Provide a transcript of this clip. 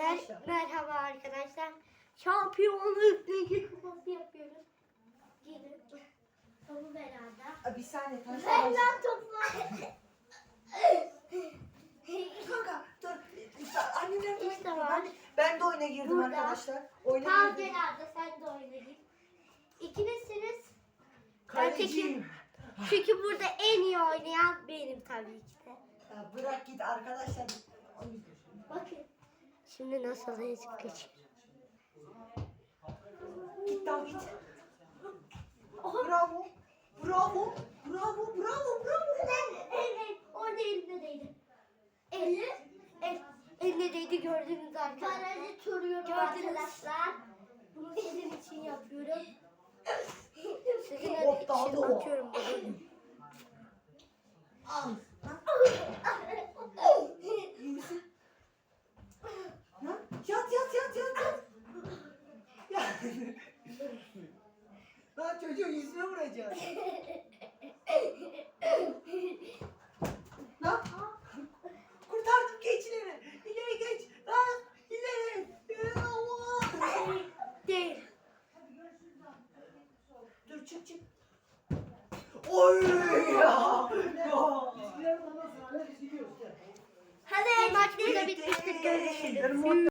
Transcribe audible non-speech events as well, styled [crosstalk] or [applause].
Mer merhaba arkadaşlar. Şampiyonluk ligi kupası yapıyoruz. Gelin. Topu beraber. Bir saniye Ver lan topu. Kanka dur. Annemler İşte oyuna var. Ben, de oyuna girdim Burada. arkadaşlar. Oyuna Tam girdim. kenarda sen de oyna git. İkinizsiniz. Kaleciyim. Çünkü burada en iyi oynayan benim tabii ki de. Ya bırak git arkadaşlar. Şimdi nasıl yazıp geçiyor. Git lan git. Bravo. Bravo. Bravo. Bravo. Bravo. Evet, evet. Orada elinde değdi. Elle, el, eline değdi gördünüz arkadaşlar. Parayı soruyorum arkadaşlar. Bunu sizin için yapıyorum. [laughs] Sizin için atıyorum bunu. [laughs] Al. Ya. Lan çocuğun yüzüne vuracağız. Lan. Kurtardım geçileri. İleri geç. Lan. İleri. İleri. Allah. Değil. Dur çık çık. Oy ya. Ya. Hadi maç burada bitmiştir. Görüşürüz.